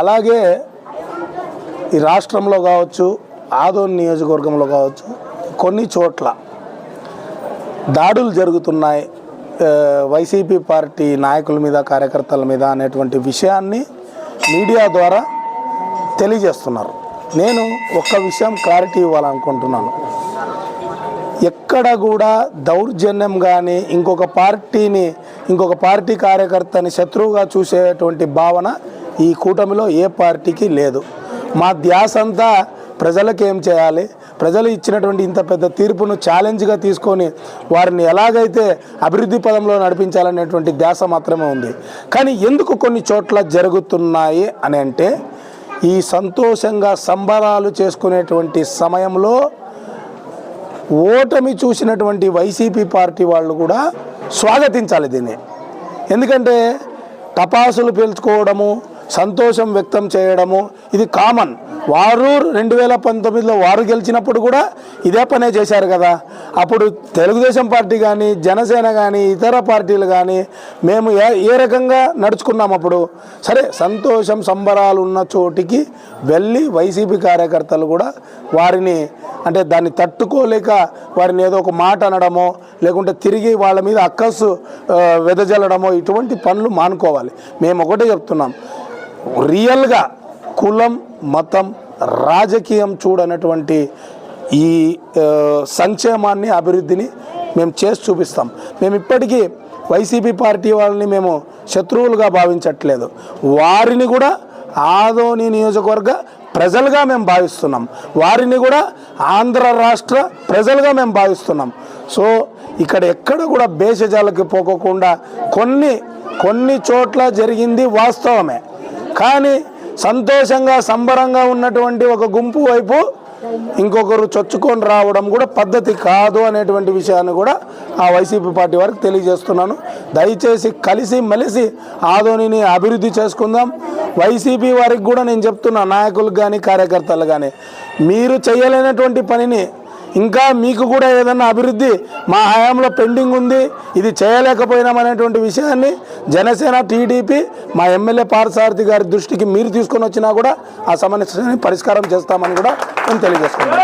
అలాగే ఈ రాష్ట్రంలో కావచ్చు ఆదోన్ నియోజకవర్గంలో కావచ్చు కొన్ని చోట్ల దాడులు జరుగుతున్నాయి. వైసీపీ పార్టీ నాయకుల మీద కార్యకర్తల మీద అనేటువంటి విషయాన్ని మీడియా ద్వారా తెలియజేస్తున్నారు. నేను ఒక్క విషయం క్లారిటీ ఇవ్వాలనుకుంటున్నాను. ఎక్కడ కూడా దౌర్జన్యం కానీ ఇంకొక పార్టీని ఇంకొక పార్టీ కార్యకర్తని శత్రువుగా చూసేటువంటి భావన ఈ కూటమిలో ఏ పార్టీకి లేదు. మా ధ్యాస అంతా ప్రజలకు ఏం చేయాలి? ప్రజలు ఇచ్చినటువంటి ఇంత పెద్ద తీర్పును ఛాలెంజ్గా తీసుకొని వారిని ఎలాగైతే అభివృద్ధి పదంలో నడిపించాలనేటువంటి ధ్యాస మాత్రమే ఉంది. కానీ ఎందుకు కొన్ని చోట్ల జరుగుతున్నాయి అని అంటే ఈ సంతోషంగా సంబరాలు చేసుకునేటువంటి సమయంలో ఓటమి చూసినటువంటి వైసీపీ పార్టీ వాళ్ళు కూడా స్వాగతించాలి దీన్ని. ఎందుకంటే టపాసులు పేల్చుకోవడము సంతోషం వ్యక్తం చేయడము. ఇది కామన్. వారు రెండు వేల పంతొమ్మిదిలో వారు గెలిచినప్పుడు కూడా ఇదే పనే చేశారు కదా. అప్పుడు తెలుగుదేశం పార్టీ కానీ జనసేన కానీ ఇతర పార్టీలు కానీ మేము ఏ ఏ రకంగా నడుచుకున్నాం అప్పుడు? సరే సంతోషం సంబరాలు ఉన్న చోటికి వెళ్ళి వైసీపీ కార్యకర్తలు కూడా వారిని అంటే దాన్ని తట్టుకోలేక వారిని ఏదో ఒక మాట అనడమో లేకుంటే తిరిగి వాళ్ళ మీద అక్కస్సు వెదజల్లడమో ఇటువంటి పనులు మానుకోవాలి. మేము ఒకటే చెప్తున్నాం. రియల్గా కులం మతం రాజకీయం చూడనటువంటి ఈ సంక్షేమాన్ని అభివృద్ధిని మేము చేసి చూపిస్తాం. మేము ఇప్పటికీ వైసీపీ పార్టీ వాళ్ళని మేము శత్రువులుగా భావించట్లేదు. వారిని కూడా ఆదోని నియోజకవర్గ ప్రజలుగా మేము భావిస్తున్నాం. వారిని కూడా ఆంధ్ర రాష్ట్ర ప్రజలుగా మేము భావిస్తున్నాం. సో ఇక్కడ ఎక్కడ కూడా భేషజాలకి పోకోకుండా కొన్ని కొన్ని చోట్ల జరిగింది వాస్తవమే. కానీ సంతోషంగా సంబరంగా ఉన్నటువంటి ఒక గుంపు వైపు ఇంకొకరు చొచ్చుకొని రావడం కూడా పద్ధతి కాదు అనేటువంటి విషయాన్ని కూడా ఆ వైసీపీ పార్టీ వారికి తెలియజేస్తున్నాను. దయచేసి కలిసి మెలిసి ఆదోనిని అభివృద్ధి చేసుకుందాం. వైసీపీ వారికి కూడా నేను చెప్తున్నా నాయకులకు కానీ కార్యకర్తలు కానీ మీరు చేయలేనటువంటి పనిని ఇంకా మీకు కూడా ఏదన్నా అభివృద్ధి మా హయాంలో పెండింగ్ ఉంది ఇది చేయలేకపోయినామనేటువంటి విషయాన్ని జనసేన టీడీపీ మా ఎమ్మెల్యే పారసారథి గారి దృష్టికి మీరు తీసుకొని వచ్చినా కూడా ఆ సమస్యని పరిష్కారం చేస్తామని కూడా నేను తెలియజేస్తున్నాం